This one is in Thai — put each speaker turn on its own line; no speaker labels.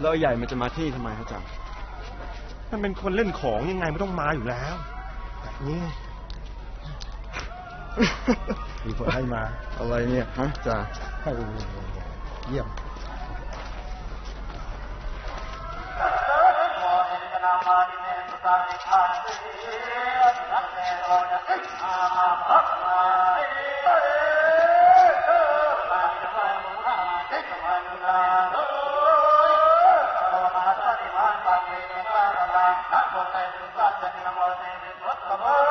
แล้วใหญ่มันจะมาที่ทำไมครับจ๊ะ
มันเป็นคนเล่นของยังไงไม่ต้องมาอยู่แล้วแบบนี้มีคนให้มา
อะไรเนี่ยฮะจ้า
เยี่ยม
เ بہت خبر